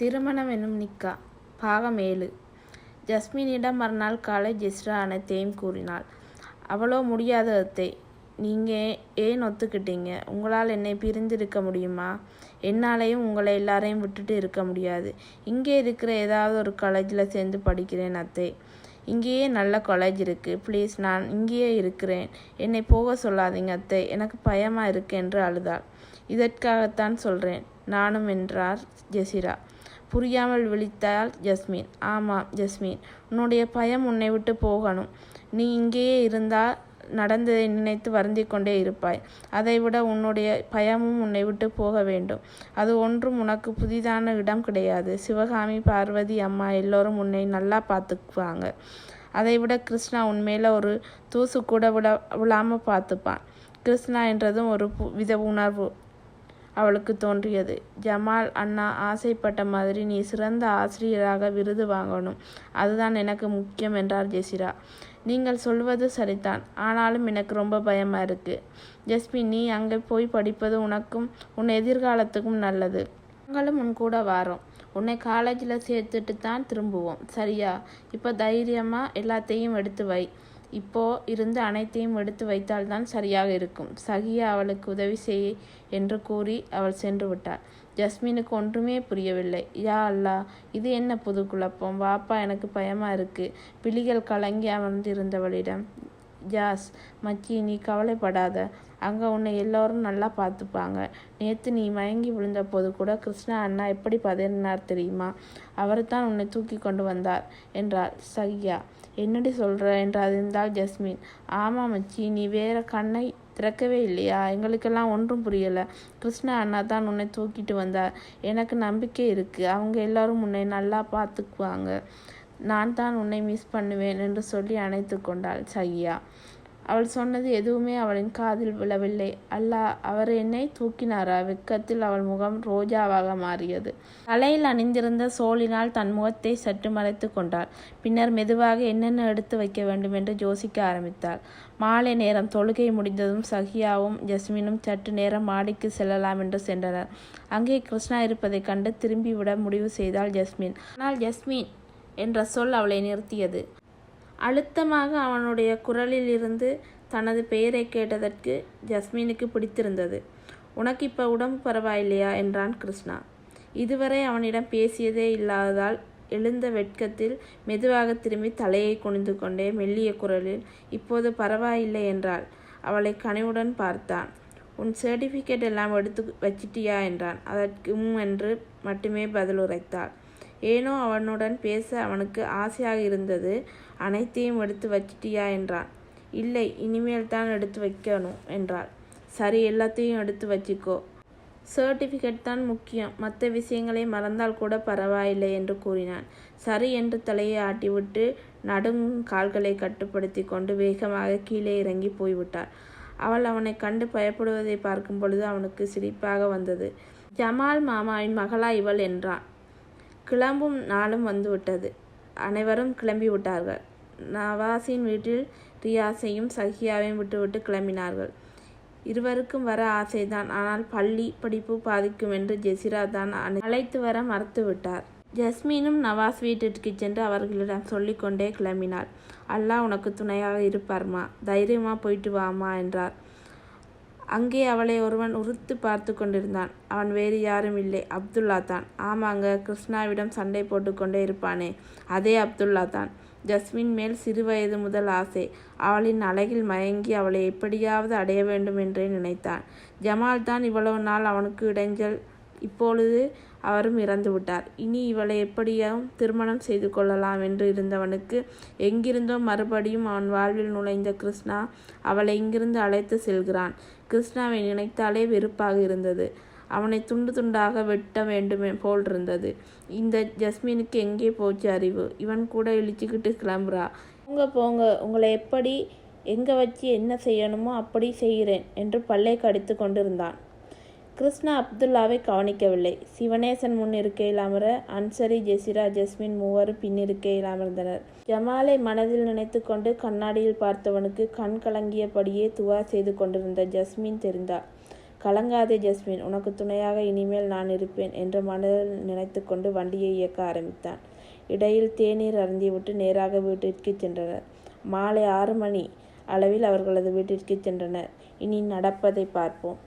திருமணம் என்னும் நிக்கா. பாகம் ஏழு. ஜஸ்மினிடம் மறுநாள் காலை ஜெஸ்ரா அனைத்தையும் கூறினாள். அவளோ முடியாத அத்தை. நீங்கள் ஏன் ஒத்துக்கிட்டீங்க? உங்களால் என்னை பிரிந்து இருக்க முடியுமா? என்னாலையும் உங்களை எல்லாரையும் விட்டுட்டு இருக்க முடியாது. இங்கே இருக்கிற ஏதாவது ஒரு காலேஜில் சேர்ந்து படிக்கிறேன் அத்தை. இங்கேயே நல்ல காலேஜ் இருக்குது ப்ளீஸ் நான் இங்கேயே இருக்கிறேன். என்னை போக சொல்லாதீங்க அத்தை. எனக்கு பயமாக இருக்கு என்று அழுதாள். இதற்காகத்தான் சொல்கிறேன் நானும் என்றார் ஜெசிரா. புரியாமல் விழித்தாள் ஜஸ்மின். ஆமாம் ஜஸ்மின். உன்னுடைய பயம் உன்னை விட்டு போகணும். நீ இங்கேயே இருந்தால் நடந்ததை நினைத்து வருந்தி கொண்டே இருப்பாய். அதைவிட உன்னுடைய பயமும் உன்னை விட்டு போக வேண்டும். அது ஒன்றும் உனக்கு புதிதான இடம் கிடையாது. சிவகாமி பார்வதி அம்மா எல்லோரும் உன்னை நல்லா பார்த்துக்குவாங்க. அதைவிட கிருஷ்ணா உன் ஒரு தூசு கூட விட விழாமல் பார்த்துப்பான். கிருஷ்ணா என்றதும் ஒரு பு- வித உணர்வு. அவளுக்கு தோன்றியது. ஜமால் அண்ணா ஆசைப்பட்ட மாதிரி நீ சிறந்த ஆசிரியராக விருது வாங்கணும். அதுதான் எனக்கு முக்கியம் என்றார் ஜெசிரா. நீங்கள் சொல்வது சரிதான். ஆனாலும் எனக்கு ரொம்ப பயமா இருக்கு. ஜஸ்மி நீ அங்கே போய் படிப்பது உனக்கும் உன் எதிர்காலத்துக்கும் நல்லது. நாங்களும் உன் கூட வாரோம். உன்னை காலேஜில் சேர்த்துட்டு தான் திரும்புவோம். சரியா? இப்போ தைரியமாக எல்லாத்தையும் எடுத்து வை. இப்போ இருந்து அனைத்தையும் எடுத்து வைத்தால்தான் சரியாக இருக்கும். சகியா அவளுக்கு உதவி செய் என்று கூறி அவள் சென்று விட்டாள். ஜஸ்மினுக்கு ஒன்றுமே புரியவில்லை. யா அல்லா இது என்ன புது குழப்பம்? வாப்பா எனக்கு பயமா இருக்கு. பிழிகள் கலங்கி அமர்ந்திருந்தவளிடம் ஜாஸ் மச்சி நீ கவலைப்படாத. அங்கே உன்னை எல்லோரும் நல்லா பார்த்துப்பாங்க. நேற்று நீ மயங்கி விழுந்த போது கூட கிருஷ்ணா அண்ணா எப்படி பதறினார் தெரியுமா? அவர் தான் உன்னை தூக்கி கொண்டு வந்தார் என்றார் சகியா. என்னடி சொல்கிற என்று அதிர்ந்தாள் ஜஸ்மின். ஆமாம் மச்சி நீ வேற கண்ணை திறக்கவே இல்லையா? எங்களுக்கெல்லாம் ஒன்றும் புரியலை. கிருஷ்ணா அண்ணா தான் உன்னை தூக்கிட்டு வந்தார். எனக்கு நம்பிக்கை இருக்குது அவங்க எல்லாரும் உன்னை நல்லா பார்த்துக்குவாங்க. நான் தான் உன்னை மிஸ் பண்ணுவேன் என்று சொல்லி அணைத்து கொண்டாள் சகியா. அவள் சொன்னது எதுவுமே அவளின் காதில் விழவில்லை. அல்லாஹ் அவர் என்னை தூக்கினாரா? வெக்கத்தில் அவள் முகம் ரோஜாவாக மாறியது. தலையில் அணிந்திருந்த சோழினால் தன் முகத்தை சற்று மறைத்து கொண்டாள். பின்னர் மெதுவாக என்னென்ன எடுத்து வைக்க வேண்டும் என்று யோசிக்க ஆரம்பித்தாள். மாலை நேரம் தொழுகை முடிந்ததும் சகியாவும் ஜஸ்மினும் சற்று நேரம் மாடிக்கு செல்லலாம் என்று சென்றனர். அங்கே கிருஷ்ணா இருப்பதைக் கண்டு திரும்பிவிட முடிவு செய்தாள் ஜஸ்மின். ஆனால் ஜஸ்மின் என்ற சொல் அவளை நிறுத்தியது. அழுத்தமாக அவனுடைய குரலில் இருந்து தனது பெயரை கேட்டதற்கு ஜஸ்மினுக்கு பிடித்திருந்தது. உனக்கு இப்போ உடம்பு பரவாயில்லையா? என்றான் கிருஷ்ணா. இதுவரை அவனிடம் பேசியதே இல்லாததால் எழுந்த வெட்கத்தில் மெதுவாக திரும்பி தலையை குனிந்து கொண்டே மெல்லிய குரலில் இப்போது பரவாயில்லை என்றாள். அவளை கனிவுடன் பார்த்தான். உன் சர்டிஃபிகேட் எல்லாம் எடுத்து வச்சிட்டியா? என்றான். அதற்கு உம் என்று மட்டுமே பதில் உரைத்தாள் ஏனோ அவனுடன் பேச அவனுக்கு ஆசையாக இருந்தது. அனைத்தையும் எடுத்து வச்சிட்டியா என்றான். இல்லை இனிமேல் தான் எடுத்து வைக்கணும் என்றாள். சரி எல்லாத்தையும் எடுத்து வச்சிக்கோ. சர்டிஃபிகேட் தான் முக்கியம். மற்ற விஷயங்களை மறந்தால் கூட பரவாயில்லை என்று கூறினான். சரி என்று தலையை ஆட்டிவிட்டு நடுங்கும் கால்களை கட்டுப்படுத்தி கொண்டு வேகமாக கீழே இறங்கி போய்விட்டார் அவள் அவனை கண்டு பயப்படுவதை பார்க்கும் பொழுது அவனுக்கு சிரிப்பாக வந்தது. ஜமால் மாமாவின் மகளா இவள் என்றான். கிளம்பும் நாளும் வந்துவிட்டது. அனைவரும் கிளம்பி விட்டார்கள் நவாஸின் வீட்டில் ரியாஸையும் சஹியாவையும் விட்டுவிட்டு கிளம்பினார்கள். இருவருக்கும் வர ஆசைதான். ஆனால் பள்ளி படிப்பு பாதிக்கும் என்று ஜெசிரா தான் அழைத்து வர மறுத்துவிட்டார். ஜஸ்மீனும் நவாஸ் வீட்டிற்கு சென்று அவர்களிடம் சொல்லிக்கொண்டே கிளம்பினாள். அல்லாஹ் உனக்கு துணையாக இருப்பார்மா? தைரியமாக போயிட்டு வாமா என்றார். அங்கே அவளை ஒருவன் உறுத்து பார்த்து கொண்டிருந்தான். அவன் வேறு யாரும் இல்லை. அப்துல்லா தான். ஆமாங்க கிருஷ்ணாவிடம் சண்டை போட்டுக்கொண்டே இருப்பானே. அதே அப்துல்லா தான். ஜஸ்மின் மேல் சிறுவயது முதல் ஆசை. அவளின் அழகில் மயங்கி அவளை எப்படியாவது அடைய வேண்டும் என்றே நினைத்தான். ஜமால் தான் இவ்வளவு நாள் அவனுக்கு இடைஞ்சல் இப்பொழுது அவரும் இறந்து விட்டார். இனி இவளை எப்படியும் திருமணம் செய்து கொள்ளலாம் என்று இருந்தவனுக்கு எங்கிருந்தோ மறுபடியும் அவன் வாழ்வில் நுழைந்த கிருஷ்ணா அவளை இங்கிருந்து அழைத்து செல்கிறான். கிருஷ்ணாவை நினைத்தாலே வெறுப்பாக இருந்தது. அவனை துண்டு துண்டாக வெட்ட வேண்டுமே போல் இருந்தது இந்த ஜஸ்மினுக்கு எங்கே போச்சு அறிவு? இவன் கூட இழிச்சுக்கிட்டு கிளம்புறா. போங்க போங்க. உங்களை எப்படி எங்கே வச்சு என்ன செய்யணுமோ அப்படி செய்கிறேன் என்று பல்லை கடித்து கொண்டிருந்தான். கிருஷ்ணா அப்துல்லாவை கவனிக்கவில்லை. சிவனேசன் முன் இருக்கையில் அமர அன்சரி ஜெசிரா ஜஸ்மின் மூவரும் பின் இருக்கையில் அமர்ந்தனர். ஜமாலை மனதில் நினைத்துக்கொண்டு கண்ணாடியில் பார்த்தவனுக்கு கண் கலங்கியபடியே துவா செய்து கொண்டிருந்த ஜஸ்மின் தெரிந்தாள் கலங்காதே ஜஸ்மின் உனக்கு துணையாக இனிமேல் நான் இருப்பேன் என்று மனதில் நினைத்து கொண்டு வண்டியை இயக்க ஆரம்பித்தான். இடையில் தேநீர் அருந்திவிட்டு நேராக வீட்டிற்கு சென்றனர். மாலை ஆறு மணி அளவில் அவர்களது வீட்டிற்கு சென்றனர். இனி நடப்பதை பார்ப்போம்.